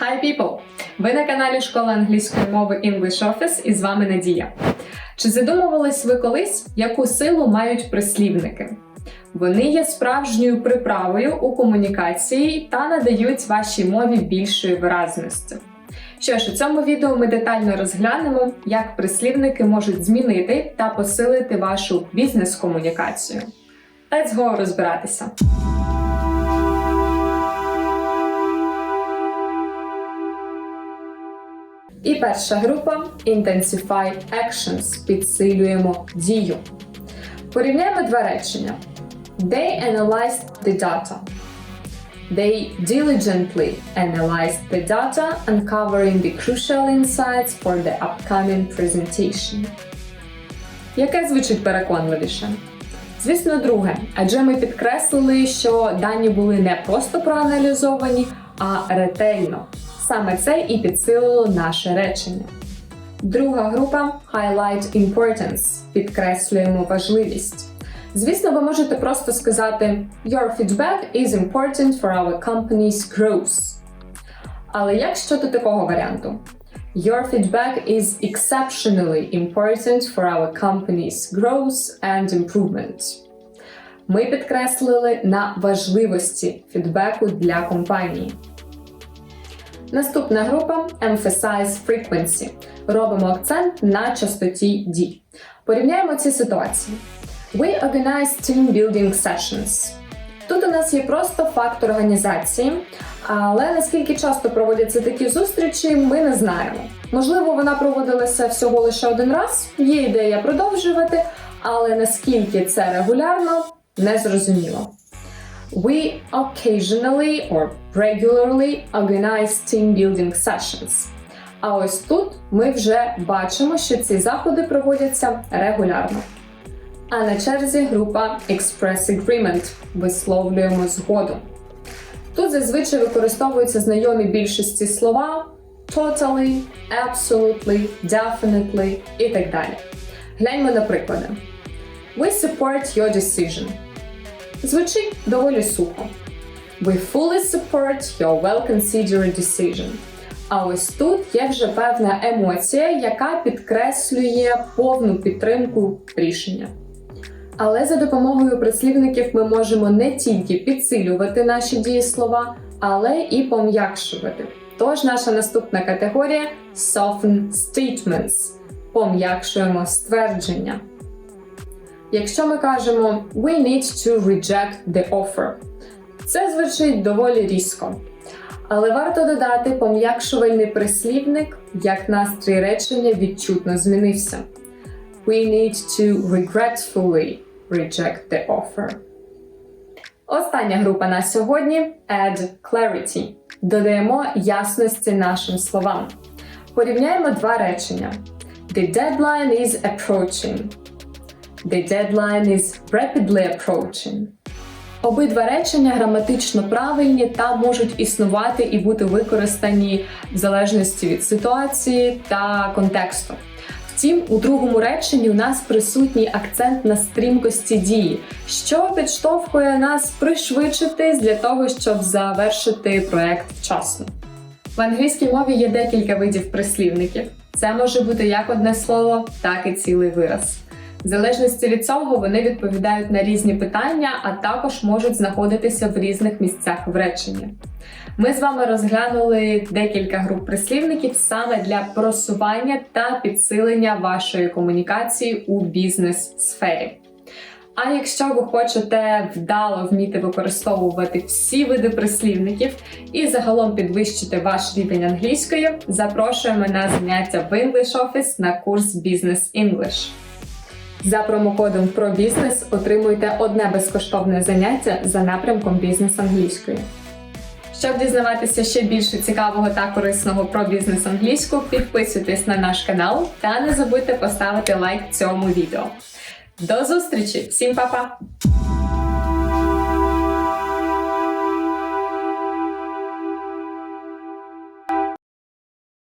Hi people! Ви на каналі Школа англійської мови English Office і з вами Надія. Чи задумувались ви колись, яку силу мають прислівники? Вони є справжньою приправою у комунікації та надають вашій мові більшої виразності. Що ж, у цьому відео ми детально розглянемо, як прислівники можуть змінити та посилити вашу бізнес-комунікацію. Let's go розбиратися! І перша група Intensify Actions. Підсилюємо дію. Порівняємо два речення. They analyzed the data. They diligently analyzed the data, uncovering the crucial insights for the upcoming presentation. Яке звучить переконливіше? Звісно, друге, адже ми підкреслили, що дані були не просто проаналізовані, а ретельно. Саме це і підсилило наше речення. Друга група Highlight Importance. Підкреслюємо важливість. Звісно, ви можете просто сказати Your feedback is important for our company's growth. Але як щодо такого варіанту? Your feedback is exceptionally important for our company's growth and improvement. Ми підкреслили на важливості фідбеку для компанії. Наступна група Emphasize Frequency. Робимо акцент на частоті дій. Порівняємо ці ситуації. We organize team building sessions. Тут у нас є просто факт організації, але наскільки часто проводяться такі зустрічі, ми не знаємо. Можливо, вона проводилася всього лише один раз, є ідея продовжувати, але наскільки це регулярно, не зрозуміло. We occasionally or regularly organize team building sessions. А ось тут ми вже бачимо, що ці заходи проводяться регулярно. А на черзі група Express Agreement висловлюємо згоду. Тут зазвичай використовуються знайомі більшості слова totally, absolutely, definitely і так далі. Гляньмо на приклади. We support your decision. Звучить доволі сухо. We fully support your well-considered decision. А ось тут є вже певна емоція, яка підкреслює повну підтримку рішення. Але за допомогою прислівників ми можемо не тільки підсилювати наші дієслова, але і пом'якшувати. Тож наша наступна категорія soften statements. Пом'якшуємо ствердження. Якщо ми кажемо We need to reject the offer, це звучить доволі різко. Але варто додати пом'якшувальний прислівник, як настрій речення відчутно змінився. We need to regretfully reject the offer. Остання група на сьогодні add clarity. Додаємо ясності нашим словам. Порівняємо два речення. The deadline is approaching. The deadline is rapidly approaching. Обидва речення граматично правильні та можуть існувати і бути використані в залежності від ситуації та контексту. Втім, у другому реченні у нас присутній акцент на стрімкості дії, що підштовхує нас пришвидшитись для того, щоб завершити проект вчасно. В англійській мові є декілька видів прислівників. Це може бути як одне слово, так і цілий вираз. В залежності від цього вони відповідають на різні питання, а також можуть знаходитися в різних місцях в реченні. Ми з вами розглянули декілька груп прислівників саме для просування та підсилення вашої комунікації у бізнес-сфері. А якщо ви хочете вдало вміти використовувати всі види прислівників і загалом підвищити ваш рівень англійської, запрошуємо на заняття в English Office на курс Business English. За промокодом ProBusiness отримуйте одне безкоштовне заняття за напрямком бізнес англійської. Щоб дізнаватися ще більше цікавого та корисного про бізнес англійську, підписуйтесь на наш канал та не забудьте поставити лайк цьому відео. До зустрічі! Всім па-па!